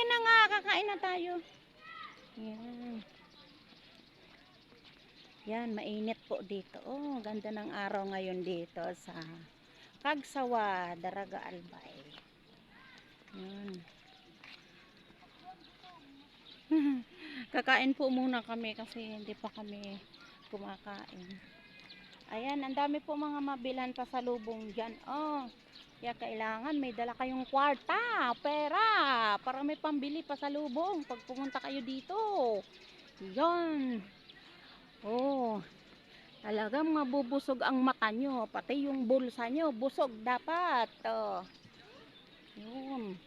Yan na nga, kakain na tayo. Yan. Yan, mainit po dito. Oh, ganda ng araw ngayon dito sa Kagsawa, Daraga Albay. Yan. Kakain po muna kami kasi hindi pa kami kumakain. Ayan, ang dami po mga mabilan pa sa lubong dyan. Oh, kaya kailangan may dala kayong kwarta, pera, para may pambili pa sa lubong pag pumunta kayo dito. Yan. Oh, talagang mabubusog ang mata nyo, pati yung bulsa nyo, busog dapat. Oh. Yun.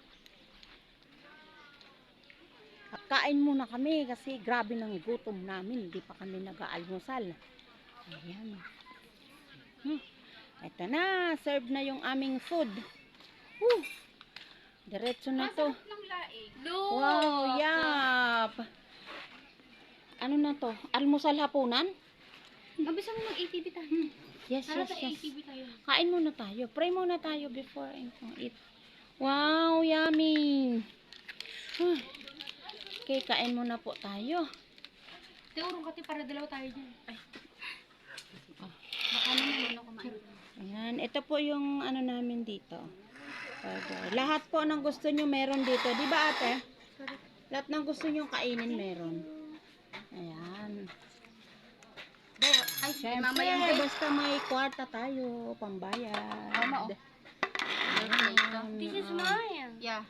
At kain muna kami kasi grabe ng gutom namin. Hindi pa kami nag-aalmusal. Ayan. Hmm. Ito na. Serve na yung aming food. Woo! Diretso na to. laing. Wow, yap! Ano na to? Almusal hapunan? Mabisa mo mag-ATV tayo. Yes, Tara yes, yes. ATV tayo. Kain muna tayo. Pray muna tayo before I eat. Wow, yummy! Huh. Okay, kain muna po tayo. Teurong kati para dalawa tayo dyan. Ay. Ito po yung ano namin dito. Burger. Lahat po ng gusto nyo meron dito. Di ba ate? Lahat ng gusto nyo kainin meron. Ayan. Ay, Siyempre, basta may kwarta tayo, pambayad. Mama, oh. Ayan. This is mine. Yeah.